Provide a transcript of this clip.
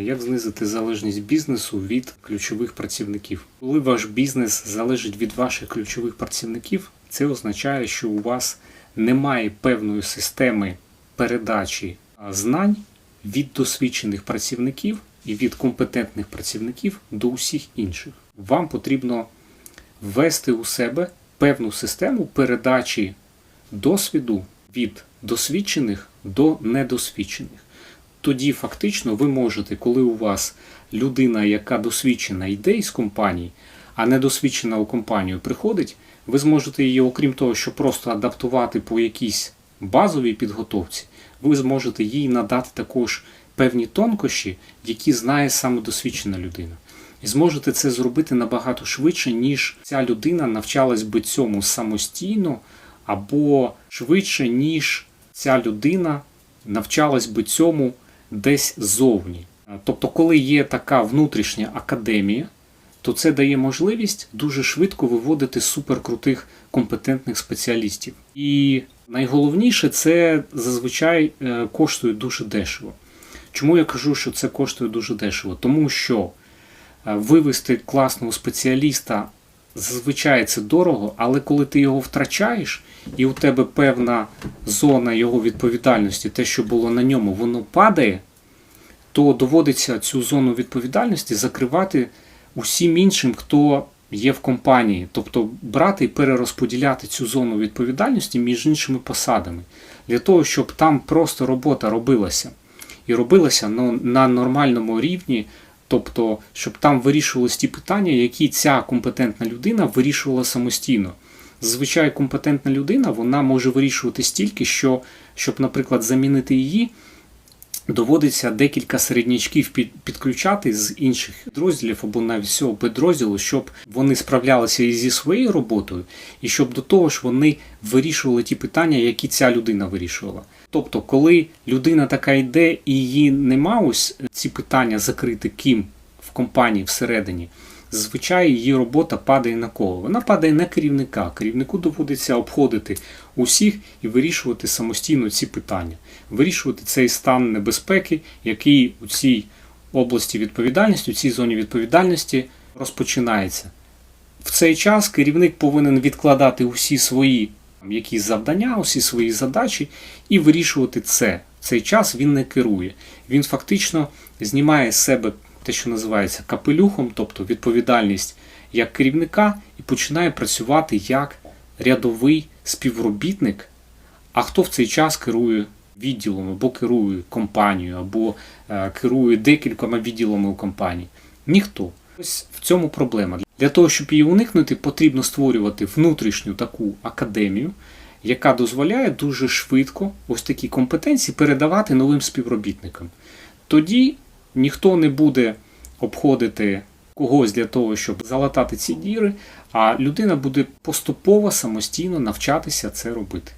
Як знизити залежність бізнесу від ключових працівників? Коли ваш бізнес залежить від ваших ключових працівників, це означає, що у вас немає певної системи передачі знань від досвідчених працівників і від компетентних працівників до усіх інших. Вам потрібно ввести у себе певну систему передачі досвіду від досвідчених до недосвідчених. Тоді фактично ви можете, коли у вас людина, яка досвідчена, йде із компанії, а недосвідчена у компанію приходить, ви зможете її, окрім того, що просто адаптувати по якійсь базовій підготовці, ви зможете їй надати також певні тонкощі, які знає саме досвідчена людина. І зможете це зробити набагато швидше, ніж ця людина навчалась би цьому самостійно, або швидше, ніж ця людина навчалась би цьому десь ззовні. Тобто, коли є така внутрішня академія, то це дає можливість дуже швидко виводити суперкрутих компетентних спеціалістів. І найголовніше, це зазвичай е, коштує дуже дешево. Чому я кажу, що це коштує дуже дешево? Тому що е, вивести класного спеціаліста зазвичай це дорого, але коли ти його втрачаєш, і у тебе певна зона його відповідальності, те, що було на ньому, воно падає, то доводиться цю зону відповідальності закривати усім іншим, хто є в компанії, тобто брати і перерозподіляти цю зону відповідальності між іншими посадами, для того, щоб там просто робота робилася. І робилася ну, на нормальному рівні, тобто, щоб там вирішувалися ті питання, які ця компетентна людина вирішувала самостійно. Зазвичай компетентна людина вона може вирішувати стільки, що, щоб, наприклад, замінити її, доводиться декілька середнячків підключати з інших підрозділів або навіть всього підрозділу, щоб вони справлялися і зі своєю роботою, і щоб до того ж вони вирішували ті питання, які ця людина вирішувала. Тобто, коли людина така йде і її нема ось ці питання закрити ким в компанії всередині, зазвичай її робота падає на кого? Вона падає на керівника. Керівнику доводиться обходити усіх і вирішувати самостійно ці питання, вирішувати цей стан небезпеки, який у цій області відповідальності, у цій зоні відповідальності розпочинається. В цей час керівник повинен відкладати усі свої якісь завдання, усі свої задачі і вирішувати це. В цей час він не керує. Він фактично знімає з себе те, що називається капелюхом, тобто відповідальність як керівника, і починає працювати як рядовий співробітник. А хто в цей час керує відділом, або керує компанією, або е, керує декількома відділами у компанії? Ніхто. Ось в цьому проблема. Для того, щоб її уникнути, потрібно створювати внутрішню таку академію, яка дозволяє дуже швидко ось такі компетенції передавати новим співробітникам. Тоді ніхто не буде обходити когось для того, щоб залатати ці діри, а людина буде поступово самостійно навчатися це робити.